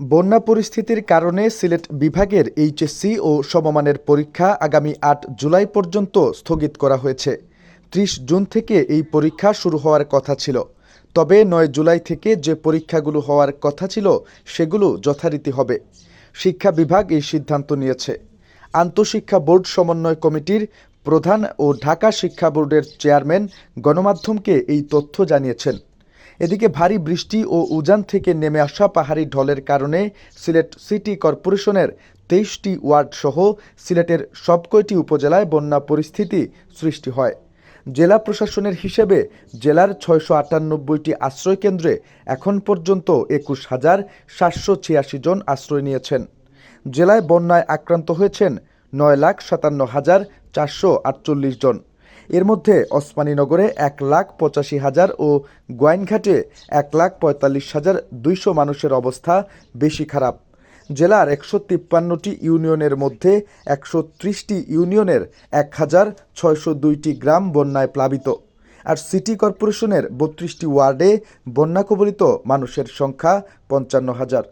বন্যা পরিস্থিতির কারণে সিলেট বিভাগের এইচএসসি ও সমমানের পরীক্ষা আগামী আট জুলাই পর্যন্ত স্থগিত করা হয়েছে। ত্রিশ জুন থেকে এই পরীক্ষা শুরু হওয়ার কথা ছিল। তবে নয় জুলাই থেকে যে পরীক্ষাগুলো হওয়ার কথা ছিল, সেগুলো যথারীতি হবে। শিক্ষা বিভাগ এই সিদ্ধান্ত নিয়েছে। আন্তঃশিক্ষা বোর্ড সমন্বয় কমিটির প্রধান ও ঢাকা শিক্ষা বোর্ডের চেয়ারম্যান গণমাধ্যমকে এই তথ্য জানিয়েছেন। এদিকে ভারী বৃষ্টি ও উজান থেকে নেমে আসা পাহাড়ি ঢলের কারণে সিলেট সিটি কর্পোরেশনের তেইশটি ওয়ার্ড সহ সিলেটের সবকয়টি উপজেলায় বন্যা পরিস্থিতি সৃষ্টি হয়। জেলা প্রশাসনের হিসেবে জেলার ছয়শো আটানব্বইটি আশ্রয় কেন্দ্রে এখন পর্যন্ত একুশ হাজার সাতশো ছিয়াশি জন আশ্রয় নিয়েছেন। জেলায় বন্যায় আক্রান্ত হয়েছেন নয় লাখ সাতান্ন হাজার চারশো আটচল্লিশ জন। এর মধ্যে ওসমানীনগরে এক লাখ পঁচাশি হাজার ও গোয়াইনঘাটে এক লাখ পঁয়তাল্লিশ হাজার দুইশো মানুষের অবস্থা বেশি খারাপ। জেলার একশো তিপ্পান্নটি ইউনিয়নের মধ্যে একশো ত্রিশটি ইউনিয়নের এক হাজার ছয়শো দুইটি গ্রাম বন্যায় প্লাবিত। আর সিটি কর্পোরেশনের বত্রিশটি ওয়ার্ডে বন্যা কবলিত মানুষের সংখ্যা পঞ্চান্ন হাজার।